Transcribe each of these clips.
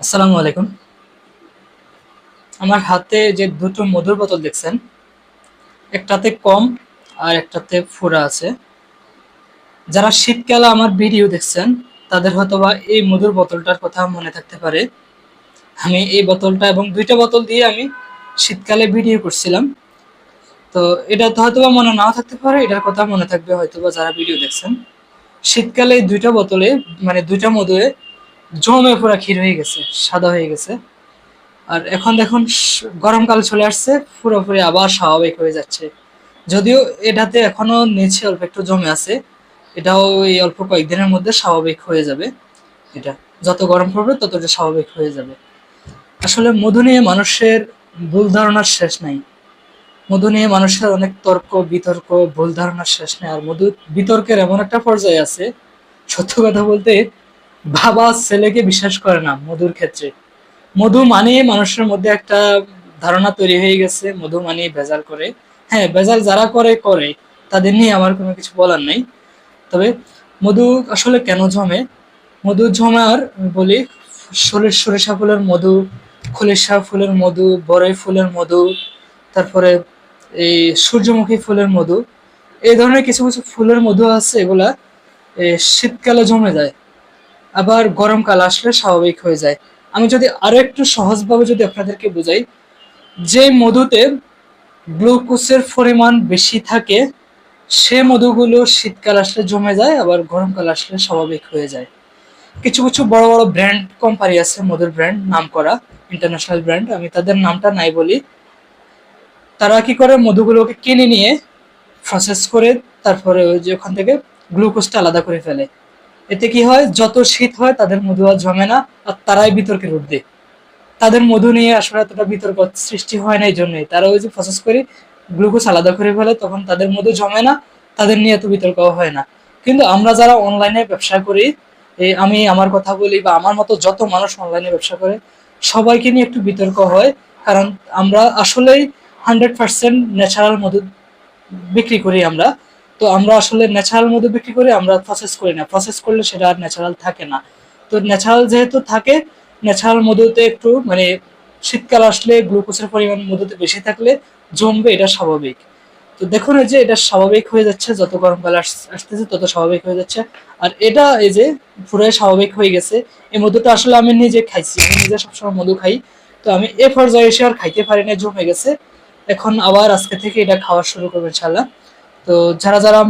আসসালামু আলাইকুম। আমার হাতে যে দুটো মধুর বোতল দেখছেন, একটাতে কম আর একটাতে ফুরা আছে। যারা শীতকালে আমার ভিডিও দেখছেন, তাদের হয়তো বা এই মধুর বোতলটার কথা মনে থাকতে পারে। আমি এই বোতলটা এবং দুইটা বোতল দিয়ে আমি শীতকালে ভিডিও করছিলাম। তো এটা তো হয়তো বা মনে নাও থাকতে পারে, এটার কথা মনে থাকবে হয়তো বা যারা ভিডিও দেখছেন। শীতকালে দুইটা বোতলে মানে দুইটা মধুয়ে জমে পুরা ক্ষীর হয়ে গেছে, সাদা হয়ে গেছে। আর এখন দেখুন, গরমকাল চলে আসছে, পুরোপুরি আবার স্বাভাবিক হয়ে যাচ্ছে। যদিও এটাতে এখনও নিচে অল্প একটু জমে আছে, এটাও এই অল্প কয়েকদিনের মধ্যে স্বাভাবিক হয়ে যাবে। এটা যত গরম পড়বে, ততটা স্বাভাবিক হয়ে যাবে। আসলে মধু নিয়ে মানুষের ভুল ধারণার শেষ নাই। মধু নিয়ে মানুষের অনেক তর্ক, বিতর্ক, ভুল ধারণার শেষ নেই। আর মধু বিতর্কের এমন একটা পর্যায়ে আছে, সত্য কথা বলতে বাবা ছেলেকে বিশ্বাস করে না মধুর ক্ষেত্রে। মধু মানে মানুষের মধ্যে একটা ধারণা তৈরি হয়ে গেছে, মধু মানে ভেজাল করে। হ্যাঁ ভেজাল যারা করে করে। তাদের নিয়ে আমার কোনো কিছু বলার নাই। তবে মধু আসলে কেন জমে? মধু জমার বলি সরিষ সরিষা ফুলের মধু, খুলিশা ফুলের মধু বড়ই ফুলের মধু, তারপরে এই সূর্যমুখী ফুলের মধু। এই ধরনের কিছু কিছু ফুলের মধু আছে এগুলা শীতকালে জমে যায়। আবার গরমকাল আসলে স্বাভাবিক হয়ে যায়। আমি যদি আরও একটু সহজভাবে যদি আপনাদেরকে বুঝাই, যে মধুতে গ্লুকোজের পরিমাণ বেশি থাকে, সে মধুগুলো শীতকাল আসলে জমে যায়, আবার গরমকাল আসলে স্বাভাবিক হয়ে যায়। কিছু কিছু বড় বড় ব্র্যান্ড কোম্পানি আছে, মধুর ব্র্যান্ড নাম করা, ইন্টারন্যাশনাল ব্র্যান্ড, আমি তাদের নামটা নাই বলি। তারা কি করে মধুগুলোকে কিনে নিয়ে প্রসেস করে, তারপরে ওই যে ওখান থেকে গ্লুকোজটা আলাদা করে ফেলে। এতে কি হয়? যত শীত হয়, তাদের মধু আর জমে না, আর তারাই বিতর্কের ঊর্ধ্বে। তাদের মধু নিয়ে আসলে এতটা বিতর্ক সৃষ্টি হয় না এই জন্যই তারা ওই যে প্রসেস করে গ্লুকোজ আলাদা করে ফেলে, তখন তাদের মধু জমে না, তাদের নিয়ে এত বিতর্ক হয় না। কিন্তু আমরা যারা অনলাইনে ব্যবসা করি আমি আমার কথা বলি বা আমার মতো যত মানুষ অনলাইনে ব্যবসা করে, সবাইকে নিয়ে একটু বিতর্ক হয়, কারণ আমরা আসলেই হান্ড্রেড পার্সেন্ট ন্যাচারাল মধু বিক্রি করি আমরা। তো আমরা আসলে ন্যাচারাল মধু বিক্রি করি, আমরা প্রসেস করি না। প্রসেস করলে সেটা আর ন্যাচারাল থাকে না। তো ন্যাচারাল যেহেতু থাকে ন্যাচারাল মধুতে একটু মানে শীতকাল আসলে গ্লুকোজের পরিমাণ মধুতে বেশি থাকলে জমবে, এটা স্বাভাবিক। তো দেখুন যে এটা স্বাভাবিক হয়ে যাচ্ছে, যত গরমকাল আসতেছে তত স্বাভাবিক হয়ে যাচ্ছে। আর এটা এই যে পুরো স্বাভাবিক হয়ে গেছে। এই মধুটা আসলে আমি নিজে খাইছি, আমি নিজে সবসময় মধু খাই। তো আমি এ পর্যায়ে এসে আর খাইতে পারি না, জমে গেছে। এখন আবার আজকে থেকে এটা খাওয়া শুরু করব ইনশাল্লাহ তো যারা যারা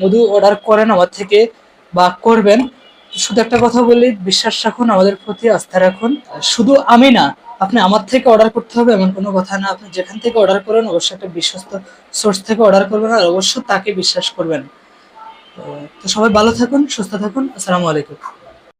মধু অর্ডার করেন আমার থেকে বা করবেন, শুধু একটা কথা বলি, বিশ্বাস রাখুন, আমাদের প্রতি আস্থা রাখুন। শুধু আমি না, আপনি আমার থেকে অর্ডার করতে হবে, এমন কোনো কথা না। আপনি যেখান থেকে অর্ডার করেন, অবশ্যই একটা বিশ্বস্ত সোর্স থেকে অর্ডার করবেন আর অবশ্যই তাকে বিশ্বাস করবেন। তো সবাই ভালো থাকুন, সুস্থ থাকুন। আসসালামু আলাইকুম।